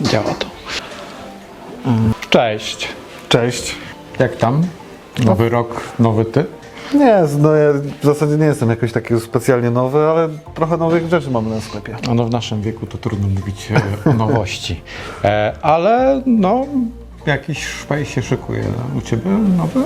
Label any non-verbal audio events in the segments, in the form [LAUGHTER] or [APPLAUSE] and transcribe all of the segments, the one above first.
działa to. Mm, Cześć. Cześć. Jak tam? Nowy rok, nowy ty? Nie, no ja w zasadzie nie jestem jakoś taki specjalnie nowy, ale trochę nowych rzeczy mamy na sklepie. No w naszym wieku to trudno mówić e, o nowości. E, ale no, jakiś szpej się szykuje. U ciebie nowy?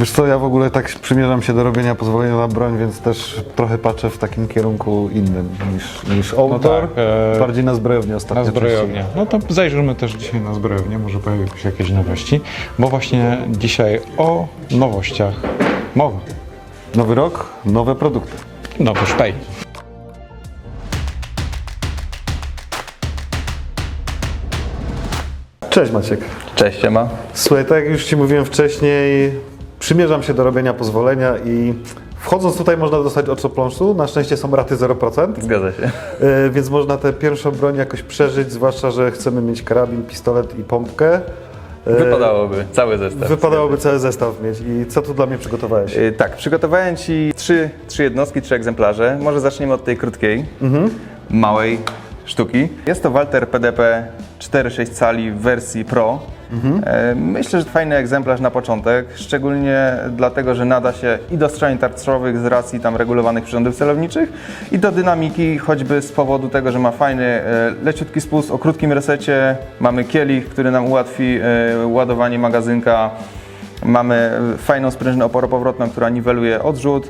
Wiesz co, ja w ogóle tak przymierzam się do robienia pozwolenia na broń, więc też trochę patrzę w takim kierunku innym niż, niż outdoor. tak, e, Bardziej na zbrojownię ostatnio. Na zbrojownię. No to zajrzymy też dzisiaj na zbrojownię, może pojawią się jakieś nowości, bo właśnie dzisiaj o nowościach mowa. Nowy rok, nowe produkty. Nowy szpej. Cześć Maciek. Cześć, Ema. Słuchaj, tak jak już Ci mówiłem wcześniej, przymierzam się do robienia pozwolenia i wchodząc tutaj można dostać oczopląsu. Na szczęście są raty 0%. Zgadza się. E, Więc można tę pierwszą broń jakoś przeżyć, zwłaszcza, że chcemy mieć karabin, pistolet i pompkę. E, Wypadałoby cały zestaw. Wypadałoby cały zestaw mieć. I co tu dla mnie przygotowałeś? Y, Tak, przygotowałem Ci trzy, trzy jednostki, trzy egzemplarze. Może zaczniemy od tej krótkiej, małej sztuki. Jest to Walter PDP 4,6 cali w wersji Pro. E, Myślę, że fajny egzemplarz na początek, szczególnie dlatego, że nada się i do strzelań tarczowych z racji tam regulowanych przyrządów celowniczych i do dynamiki, choćby z powodu tego, że ma fajny, e, leciutki spust o krótkim resecie, mamy kielich, który nam ułatwi e, ładowanie magazynka, Mamy fajną sprężynę oporopowrotną, która niweluje odrzut.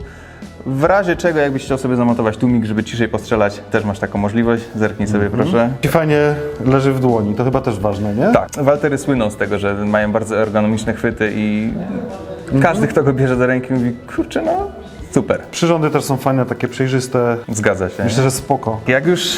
W razie czego, jakbyś chciał sobie zamontować tłumik, żeby ciszej postrzelać, też masz taką możliwość. Zerknij sobie proszę. I fajnie leży w dłoni, to chyba też ważne, nie? Tak, Waltery słyną z tego, że mają bardzo ergonomiczne chwyty i każdy, kto go bierze do ręki mówi, kurczę no, super, Przyrządy też są fajne, takie przejrzyste. zgadza się. Myślę, że spoko. Jak już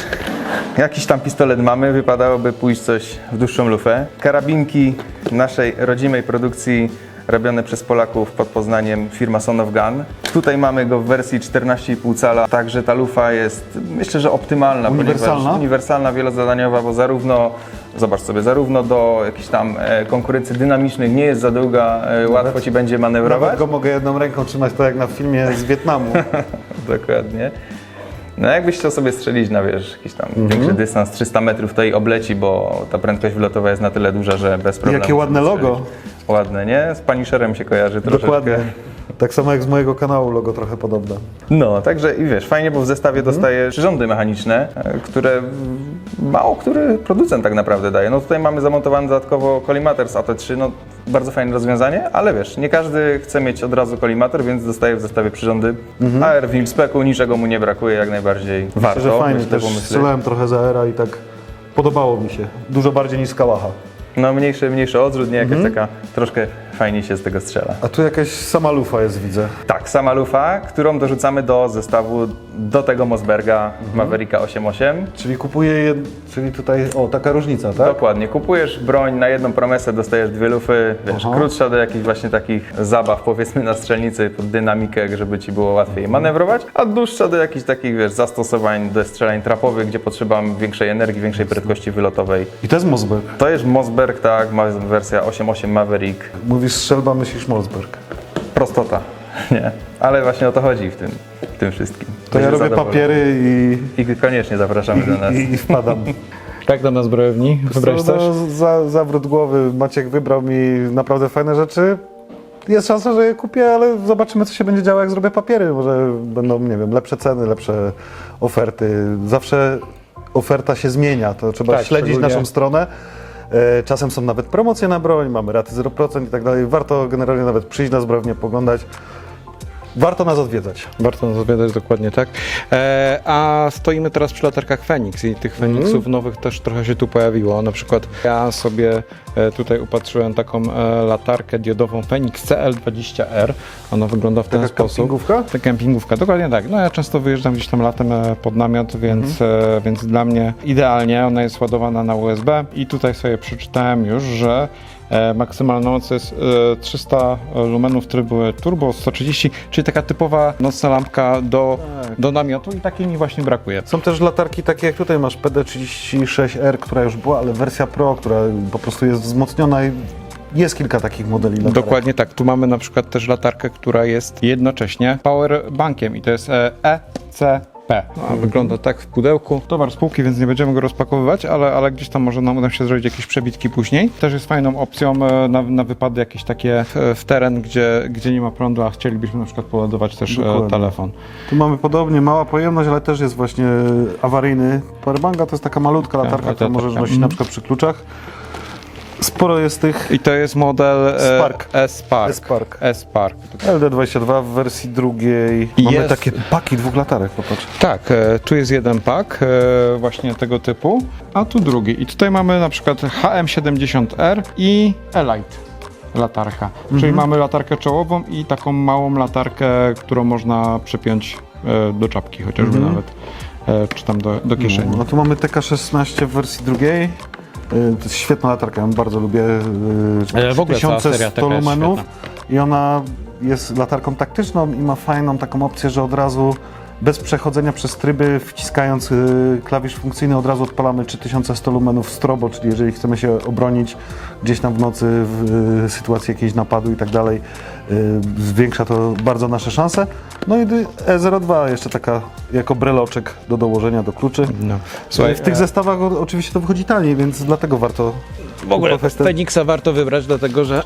jakiś tam pistolet mamy, wypadałoby pójść coś w dłuższą lufę. Karabinki naszej rodzimej produkcji robione przez Polaków pod Poznaniem firma Son of Gun. Tutaj mamy go w wersji 14,5 cala, także ta lufa jest myślę, że optymalna, Uniwersalna? ponieważ uniwersalna, wielozadaniowa, bo zarówno Zobacz sobie, zarówno do jakichś tam e, konkurencji dynamicznych nie jest za długa, e, łatwo Ci będzie Nawet manewrować. go mogę jedną ręką trzymać, tak jak na filmie z Wietnamu. [LAUGHS] Dokładnie. No jakbyś chciał sobie strzelić na wiesz, jakiś tam Mhm. większy dystans, 300 metrów, to i obleci, bo ta prędkość wylotowa jest na tyle duża, że bez problemu. Jakie ładne logo. strzelić. Ładne, nie? Z Punisherem się kojarzy troszeczkę. Dokładnie. Tak samo jak z mojego kanału, logo trochę podobne. No, także i wiesz, fajnie, bo w zestawie Mhm. dostajesz przyrządy mechaniczne, e, które mało który producent tak naprawdę daje. No tutaj mamy zamontowany dodatkowo kolimator z AT3, no bardzo fajne rozwiązanie, ale wiesz, nie każdy chce mieć od razu kolimator, więc dostaje w zestawie przyrządy AR w Specu, niczego mu nie brakuje, jak najbardziej warto. Myślę, że fajnie, myślę, też strzelałem trochę za era i tak podobało mi się. Dużo bardziej niż z Kałacha. No mniejszy, mniejszy odrzut, nie? Jakaś Mhm. taka troszkę fajniej się z tego strzela. A tu jakaś sama lufa jest, widzę. Tak, sama lufa, którą dorzucamy do zestawu do tego Mosberga Mhm. Mavericka 8.8. Czyli kupuję, jed... czyli tutaj, o, taka różnica, tak? Dokładnie, kupujesz broń na jedną promesę, dostajesz dwie lufy, wiesz, Aha. krótsza do jakichś właśnie takich zabaw, powiedzmy na strzelnicy, pod dynamikę, żeby ci było łatwiej manewrować, a dłuższa do jakichś takich, wiesz, zastosowań do strzelań trapowych, gdzie potrzeba większej energii, większej prędkości wylotowej. I to jest Mosberg. To jest Mosberg, tak, ma wersja 8.8 Maverick, Mówisz strzelba, myślisz Mosberg. prostota, nie? Ale właśnie o to chodzi w tym, w tym wszystkim. To ja robię zadowolony. papiery i, I koniecznie zapraszamy do nas. i, i wpadam. [LAUGHS] Jak to na zbrojowni? Wybrałeś Co, coś? no, za, zawrót głowy. Maciek wybrał mi naprawdę fajne rzeczy. Jest szansa, że je kupię, ale zobaczymy, co się będzie działo, jak zrobię papiery. Może będą, nie wiem, lepsze ceny, lepsze oferty. Zawsze oferta się zmienia, to trzeba Tak, śledzić szczególnie- naszą stronę. E, Czasem są nawet promocje na broń, mamy raty 0% i tak dalej. Warto generalnie nawet przyjść na zbrojownię, poglądać. Warto nas odwiedzać. Warto nas odwiedzać dokładnie tak. E, a stoimy teraz przy latarkach Fenix i tych Fenixów nowych też trochę się tu pojawiło. Na przykład ja sobie e, tutaj upatrzyłem taką e, latarkę diodową Fenix CL20R. Ona wygląda w ten Taka sposób. kampingówka? Ta kempingówka, dokładnie tak. No ja często wyjeżdżam gdzieś tam latem e, pod namiot, więc, e, więc dla mnie idealnie. Ona jest ładowana na USB i tutaj sobie przeczytałem już, że maksymalna moc jest e, 300 lumenów trybu turbo 130, czyli taka typowa nocna lampka do, do namiotu i takiej mi właśnie brakuje. Są też latarki takie jak tutaj masz PD36R, która już była, ale wersja Pro, która po prostu jest wzmocniona i jest kilka takich modeli latarek. Dokładnie tak. Tu mamy na przykład też latarkę, która jest jednocześnie powerbankiem i to jest e, EC P. A, wygląda tak w pudełku. Towar spółki, więc nie będziemy go rozpakowywać, ale, ale gdzieś tam może nam uda się zrobić jakieś przebitki później. Też jest fajną opcją e, na, na wypady jakieś takie w teren, gdzie, gdzie nie ma prądu, a chcielibyśmy na przykład poładować też e, Dokładnie. telefon. Tu mamy podobnie, mała pojemność, ale też jest właśnie awaryjny powerbanga. To jest taka malutka latarka, latarka. którą możesz nosić na przykład przy kluczach. Sporo jest tych I to jest model e, Spark. S-Spark. S-Spark. S-Spark. LD22 w wersji drugiej. I Mamy jest- takie paki dwóch latarek, popatrz. Tak, e, tu jest jeden pak e, właśnie tego typu, a tu drugi. I tutaj mamy na przykład HM70R i Elite latarka. Czyli mamy latarkę czołową i taką małą latarkę, którą można przypiąć e, do czapki chociażby nawet, e, czy tam do, do kieszeni. No tu mamy TK16 w wersji drugiej. Y, To jest świetna latarka, ja ją bardzo lubię. E, w ogóle cała seria 1100 taka jest lumenów i ona jest latarką taktyczną i ma fajną taką opcję, że od razu bez przechodzenia przez tryby, wciskając y, klawisz funkcyjny, od razu odpalamy 3100 lumenów strobo, czyli jeżeli chcemy się obronić gdzieś tam w nocy w y, sytuacji jakiejś napadu i tak dalej, zwiększa to bardzo nasze szanse. No i E02 jeszcze taka jako breloczek do dołożenia do kluczy. No. Słuchaj, w tych zestawach o- oczywiście to wychodzi taniej, więc dlatego warto. W ogóle kupować te- Feniksa warto wybrać, dlatego że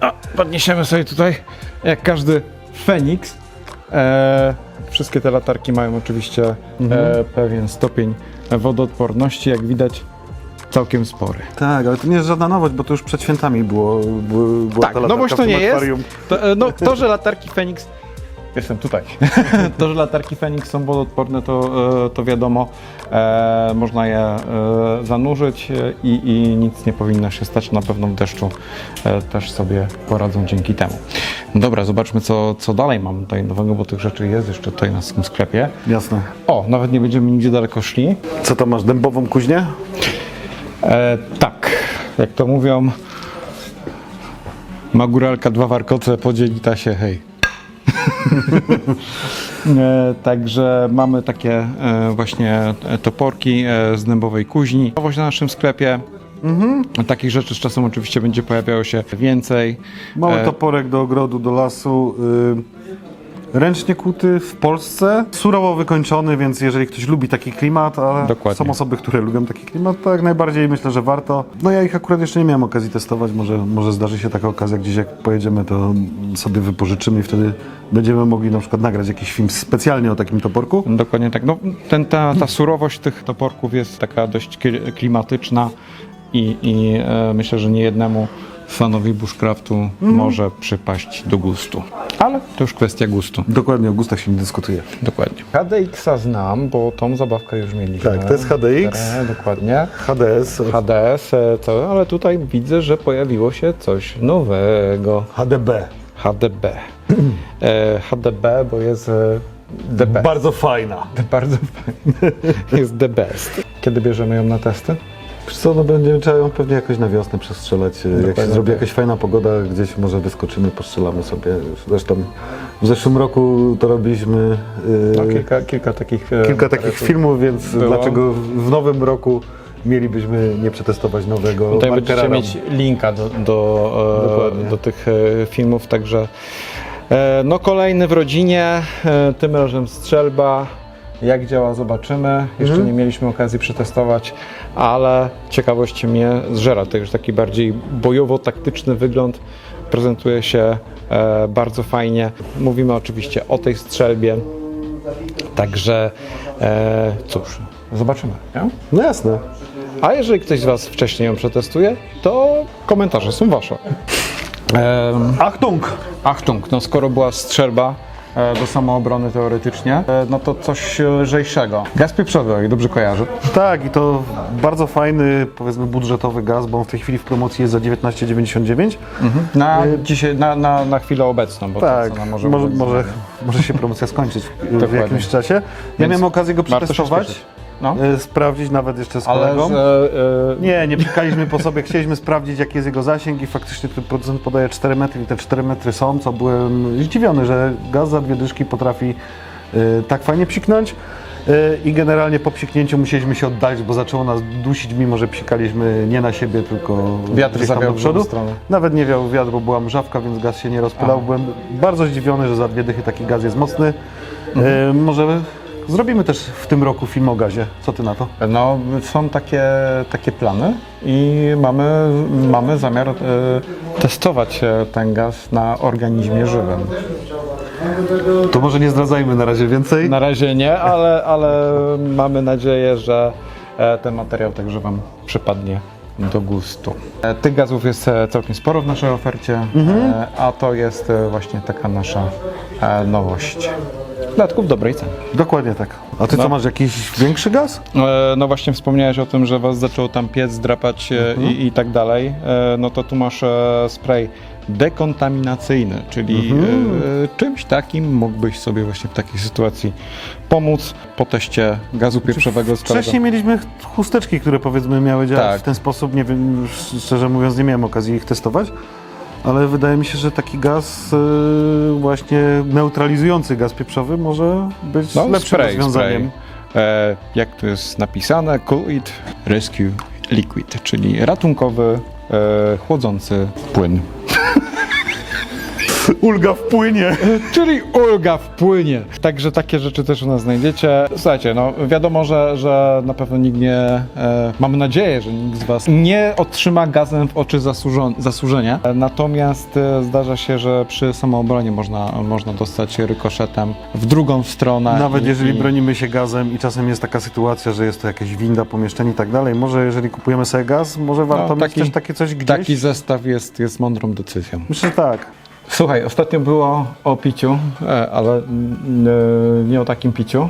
a, podniesiemy sobie tutaj, jak każdy Feniks. E, wszystkie te latarki mają oczywiście e, pewien stopień wodoodporności, jak widać całkiem spory. Tak, ale to nie jest żadna nowość, bo to już przed świętami było. było była Tak, ta nowość to nie jest. To, e, no, to, że latarki Fenix. Jestem tutaj. [LAUGHS] to, że latarki Fenix są wodoodporne, to, e, to wiadomo. E, można je e, zanurzyć e, i, i nic nie powinno się stać. Na pewno w deszczu e, też sobie poradzą dzięki temu. No Dobra, zobaczmy, co, co dalej mam tutaj nowego, bo tych rzeczy jest jeszcze tutaj na tym sklepie. Jasne. O, nawet nie będziemy nigdzie daleko szli. Co tam masz, dębową kuźnię? E, tak, jak to mówią, ma góralka dwa warkoce, podzieli ta się, hej. [LAUGHS] e, także mamy takie e, właśnie e, toporki e, z dębowej kuźni. Nowość na naszym sklepie. Takich rzeczy z czasem oczywiście będzie pojawiało się więcej. Mały E, toporek do ogrodu, do lasu. Y, ręcznie kuty w Polsce. Surowo wykończony, więc jeżeli ktoś lubi taki klimat, ale Dokładnie. są osoby, które lubią taki klimat, to jak najbardziej myślę, że warto. No ja ich akurat jeszcze nie miałem okazji testować. Może, może zdarzy się taka okazja gdzieś jak pojedziemy, to sobie wypożyczymy i wtedy będziemy mogli na przykład nagrać jakiś film specjalnie o takim toporku. Dokładnie tak. No, ten, ta, ta surowość tych toporków jest taka dość kli- klimatyczna i, i e, myślę, że niejednemu fanowi bushcraftu może przypaść do gustu. Ale to już kwestia gustu. Dokładnie, o gustach się nie dyskutuje. Dokładnie. HDX-a znam, bo tą zabawkę już mieliśmy. Tak, to jest HDX. E, dokładnie. HDS, HDS, e, to, ale tutaj widzę, że pojawiło się coś nowego. HDB. HDB. E, HDB, bo jest e, the best. Bardzo fajna. [LAUGHS] Bardzo fajnie. Jest the best. Kiedy bierzemy ją na testy? Wiesz co, no będziemy trzeba ją pewnie jakoś na wiosnę przestrzelać. Jak się zrobi tak. jakaś fajna pogoda, gdzieś może wyskoczymy, postrzelamy sobie. Zresztą w zeszłym roku to robiliśmy No, yy, kilka, kilka takich, e, kilka takich filmów, więc było. dlaczego w nowym roku mielibyśmy nie przetestować nowego Tutaj markera będziecie mieć linka do, do, e, do tych e, filmów, także e, no kolejny w rodzinie, e, tym razem strzelba. Jak działa, zobaczymy. Jeszcze Mhm. nie mieliśmy okazji przetestować, ale ciekawość mnie zżera. To już taki bardziej bojowo-taktyczny wygląd prezentuje się e, bardzo fajnie. Mówimy oczywiście o tej strzelbie, także e, cóż, zobaczymy. Nie? No jasne. A jeżeli ktoś z Was wcześniej ją przetestuje, to komentarze są Wasze. Ehm, Achtung! Achtung, no skoro była strzelba do samoobrony teoretycznie, e, no to coś lżejszego. Gaz pieprzowy, ile dobrze kojarzę. Tak, i to bardzo fajny, powiedzmy budżetowy gaz, bo on w tej chwili w promocji jest za 19,99. Na, dzisiaj, na, na, na chwilę obecną, bo Tak, to może, może, może, może, się promocja skończyć w, w jakimś czasie. Ja Więc miałem okazję go przetestować. No. e, sprawdzić nawet jeszcze z Ale kolegą. że, e, Nie, nie pikaliśmy po sobie, chcieliśmy sprawdzić jaki jest jego zasięg i faktycznie ten producent podaje 4 metry i te 4 metry są, co byłem zdziwiony, że gaz za dwie dyszki potrafi e, tak fajnie psiknąć. E, I generalnie po psiknięciu musieliśmy się oddalić, bo zaczęło nas dusić, mimo że psikaliśmy nie na siebie, tylko Wiatr gdzieś tam zawiał do w przodu. stronę. Nawet nie wiał wiatr, bo była mrzawka, więc gaz się nie rozpylał. Byłem bardzo zdziwiony, że za dwie dychy taki gaz jest mocny. E, może Zrobimy też w tym roku film o gazie. Co ty na to? No, są takie, takie plany i mamy, mamy zamiar e, testować e, ten gaz na organizmie żywym. To może nie zdradzajmy na razie więcej. Na razie nie, ale, ale mamy nadzieję, że e, ten materiał także Wam przypadnie do gustu. Tych gazów jest całkiem sporo w naszej ofercie, e, a to jest właśnie taka nasza nowość. W dodatku w dobrej cenie. Dokładnie tak. A ty No. co, masz jakiś większy gaz? E, No właśnie wspomniałeś o tym, że was zaczął tam piec drapać e, i, i tak dalej. E, No to tu masz e, spray dekontaminacyjny, czyli e, czymś takim mógłbyś sobie właśnie w takiej sytuacji pomóc po teście gazu pieprzowego z Wcześniej mieliśmy chusteczki, które powiedzmy miały działać Tak. w ten sposób. Nie wiem, szczerze mówiąc, nie miałem okazji ich testować. Ale wydaje mi się, że taki gaz y, właśnie neutralizujący gaz pieprzowy może być no, lepszym spray, rozwiązaniem. spray. E, jak tu jest napisane, Cool It Rescue Liquid, czyli ratunkowy, e, chłodzący płyn. [LAUGHS] Ulga wpłynie. Czyli ulga wpłynie. Także takie rzeczy też u nas znajdziecie. Słuchajcie, no wiadomo, że, że na pewno nikt nie, e, mamy nadzieję, że nikt z Was nie otrzyma gazem w oczy zasłużon- zasłużenia. E, Natomiast e, zdarza się, że przy samoobronie można, można dostać rykoszetem w drugą stronę. Nawet i- jeżeli i- bronimy się gazem i czasem jest taka sytuacja, że jest to jakaś winda, pomieszczenie i tak dalej, może jeżeli kupujemy sobie gaz, może warto No, mieć też takie coś gdzieś? Taki zestaw jest, jest mądrą decyzją. Myślę, że tak. Słuchaj, ostatnio było o piciu, e, ale e, nie o takim piciu.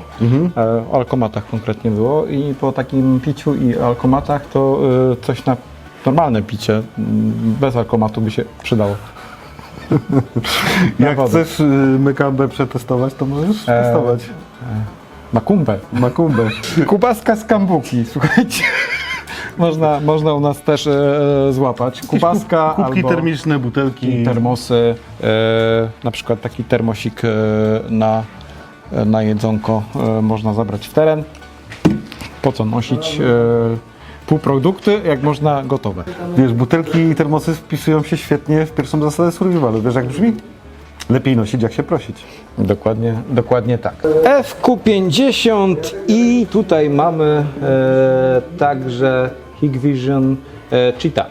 E, O alkomatach konkretnie było i po takim piciu i alkomatach to e, coś na normalne picie bez alkomatu by się przydało. [LAUGHS] Jak wodę. chcesz y, mykambę przetestować, to możesz E, testować. Makumbę. Makumbę. [LAUGHS] Kubaska z kambuki, słuchajcie. Można, można u nas też e, złapać. Kubaska Kubki albo... termiczne, butelki. i termosy, e, na przykład taki termosik e, na, e, na jedzonko e, można zabrać w teren. Po co nosić e, półprodukty, jak można gotowe? Wiesz, butelki i termosy wpisują się świetnie w pierwszą zasadę survivalu. Wiesz jak brzmi? Lepiej nosić jak się prosić. Dokładnie, dokładnie tak. FQ50 i tutaj mamy e, także Hikvision e, Cheetah,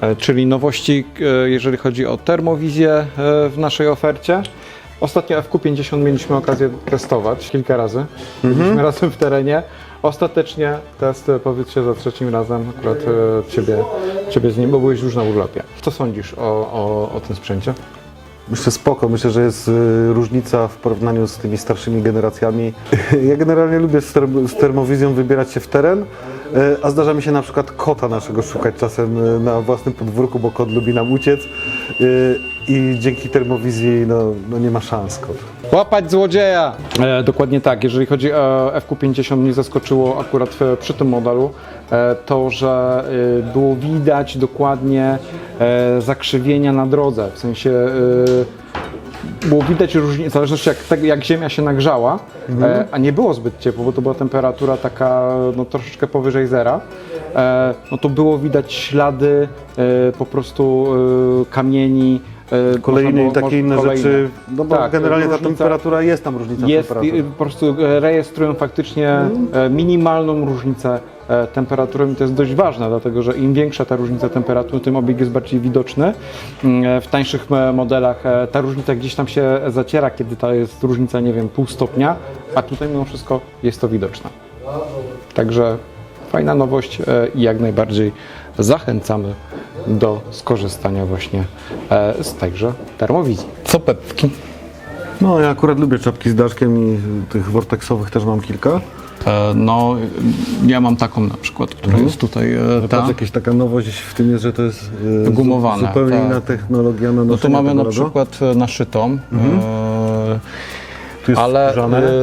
e, czyli nowości, e, jeżeli chodzi o termowizję w naszej ofercie. Ostatnio FQ50 mieliśmy okazję testować kilka razy. Byliśmy razem w terenie. Ostatecznie test powiedz się za trzecim razem akurat ciebie, ciebie z nim, bo byłeś już na urlopie. Co sądzisz o, o, o tym sprzęcie? Myślę spoko, myślę, że jest różnica w porównaniu z tymi starszymi generacjami. [LAUGHS] Ja generalnie lubię z, term- z termowizją wybierać się w teren, a zdarza mi się na przykład kota naszego szukać czasem y, na własnym podwórku, bo kot lubi nam uciec y, i dzięki termowizji no, no nie ma szans kot. Łapać złodzieja! E, dokładnie tak. Jeżeli chodzi o FQ50, mnie zaskoczyło akurat przy tym modelu e, to, że e, było widać dokładnie e, zakrzywienia na drodze. W sensie e, było widać różnicę, w zależności jak, tego, jak ziemia się nagrzała, e, a nie było zbyt ciepło, bo to była temperatura taka no, troszeczkę powyżej zera, e, no to było widać ślady e, po prostu e, kamieni. E, Kolejne można i było- takie inne kolejne. rzeczy, no bo Tak, generalnie ta różnica- temperatura jest tam różnica jest temperatury. po prostu e, rejestrują faktycznie e, minimalną różnicę temperatury i to jest dość ważne, dlatego że im większa ta różnica temperatury, tym obieg jest bardziej widoczny. Mm, W tańszych modelach ta różnica gdzieś tam się zaciera, kiedy ta jest różnica, nie wiem, pół stopnia, a tutaj mimo wszystko jest to widoczne. Także fajna nowość i jak najbardziej zachęcamy do skorzystania właśnie e, z tejże termowizji. Co pepki? No ja akurat lubię czapki z daszkiem i tych vortexowych też mam kilka. E, No, ja mam taką na przykład, która jest tutaj e, ta. Patrz, jakaś taka nowość w tym jest, że to jest e, Gumowane, zu- zupełnie tak. inna technologia na No to noszenie mamy na przykład naszytą. E, Tu jest ale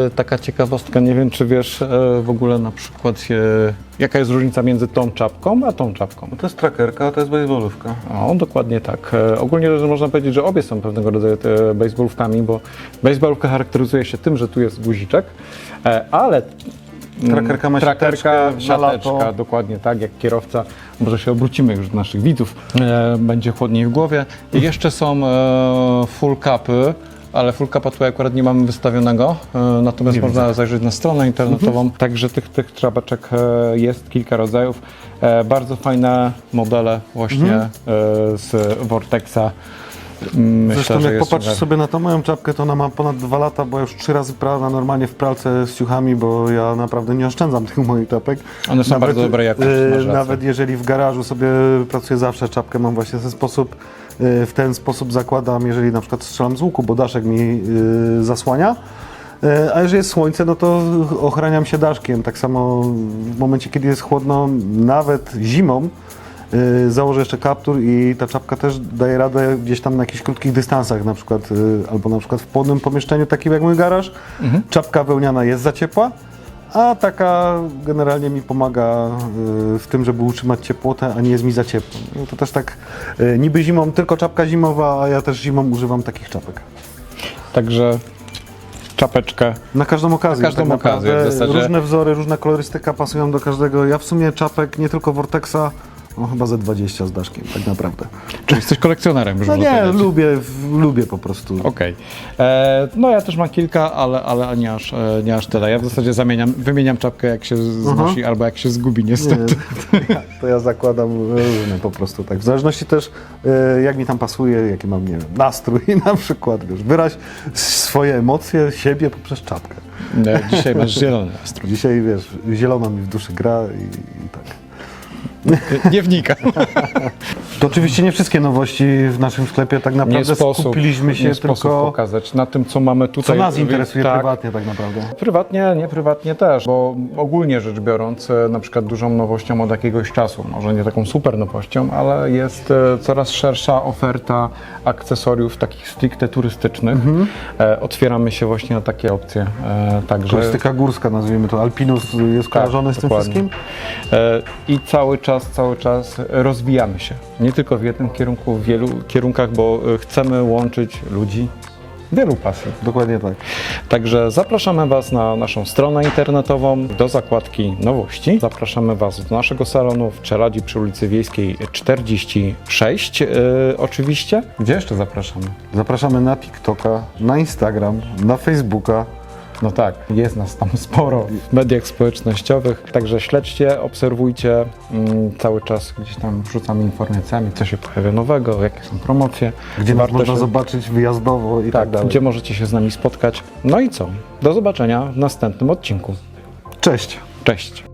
e, taka ciekawostka, nie wiem czy wiesz e, w ogóle na przykład e, jaka jest różnica między tą czapką a tą czapką. To jest trackerka, a to jest baseballówka. O, dokładnie tak. E, Ogólnie rzecz można powiedzieć, że obie są pewnego rodzaju te baseballówkami, bo baseballówka charakteryzuje się tym, że tu jest guziczek, e, ale mm, Trackerka ma trackerka, siateczkę na siateczka, lato. dokładnie tak, jak kierowca, może się obrócimy już do naszych widzów, e, będzie chłodniej w głowie. I jeszcze są e, full capy, ale full capa tutaj akurat nie mamy wystawionego, e, natomiast Nie można zajrzeć na stronę internetową. Także tych, tych czapeczek e, jest kilka rodzajów. E, Bardzo fajne modele właśnie e, z Vortexa. Myślę, Zresztą jak popatrzysz super. sobie na tą moją czapkę, to ona ma ponad dwa lata, bo ja już trzy razy prana normalnie w pralce z ciuchami, bo ja naprawdę nie oszczędzam [LAUGHS] tych moich czapek. One są bardzo dobrej jakości, e. Nawet jeżeli w garażu sobie pracuję zawsze, czapkę mam właśnie w ten sposób, e, w ten sposób zakładam, jeżeli na przykład strzelam z łuku, bo daszek mi e, zasłania. A jeżeli jest słońce, no to ochraniam się daszkiem. Tak samo w momencie, kiedy jest chłodno, nawet zimą, założę jeszcze kaptur i ta czapka też daje radę gdzieś tam na jakichś krótkich dystansach, na przykład y, albo na przykład w płodnym pomieszczeniu, takim jak mój garaż. Czapka wełniana jest za ciepła, a taka generalnie mi pomaga y, w tym, żeby utrzymać ciepłotę, a nie jest mi za ciepło. No to też tak y, niby zimą, tylko czapka zimowa, a ja też zimą używam takich czapek. Także czapeczkę. Na każdą okazję. Na każdą tak okazję. Różne wzory, różna kolorystyka pasują do każdego. Ja w sumie czapek nie tylko Vortexa, no chyba ze 20 z daszkiem, tak naprawdę. Czy jesteś kolekcjonerem? już No nie, powiedzieć. lubię, w- lubię po prostu. Okej. E, No ja też mam kilka, ale, ale nie, aż, e, nie aż tyle. Ja w zasadzie zamieniam, wymieniam czapkę jak się znosi albo jak się zgubi Nie, niestety. to, ja, to ja zakładam różne po prostu tak. W zależności też e, jak mi tam pasuje, jaki mam, nie wiem, nastrój [LAUGHS] na przykład, wiesz, wyraź swoje emocje, siebie poprzez czapkę. E, Dzisiaj masz zielony nastrój. Dzisiaj, wiesz, zielona mi w duszy gra i, i tak. Nie wnika. To oczywiście nie wszystkie nowości w naszym sklepie, tak Nie naprawdę sposób, skupiliśmy się nie sposób tylko, pokazać na tym, co mamy co tutaj. nas interesuje tak, prywatnie tak naprawdę. Prywatnie, nie prywatnie też, bo ogólnie rzecz biorąc, e, na przykład dużą nowością od jakiegoś czasu, może nie taką super nowością, ale jest e, coraz szersza oferta akcesoriów takich stricte turystycznych. Mhm. E, Otwieramy się właśnie na takie opcje. Także Turystyka górska, nazwijmy to. Alpinus jest Tak, kojarzony z tym dokładnie. wszystkim? I cały czas, cały czas rozwijamy się. Nie tylko w jednym kierunku, w wielu kierunkach, bo e, chcemy łączyć ludzi wielu pasji. Dokładnie tak. Także zapraszamy Was na naszą stronę internetową do zakładki nowości. Zapraszamy Was do naszego salonu w Czeladzi przy ulicy Wiejskiej 46 e, oczywiście. Gdzie jeszcze zapraszamy? Zapraszamy na TikToka, na Instagram, na Facebooka. No tak, jest nas tam [LAUGHS] sporo w mediach społecznościowych, także śledźcie, obserwujcie, mm, cały czas gdzieś tam wrzucamy informacjami, co się pojawia nowego, jakie są promocje. Gdzie Warto można się- zobaczyć wyjazdowo i tak, Tak, dalej. gdzie możecie się z nami spotkać. No i co? Do zobaczenia w następnym odcinku. Cześć! Cześć!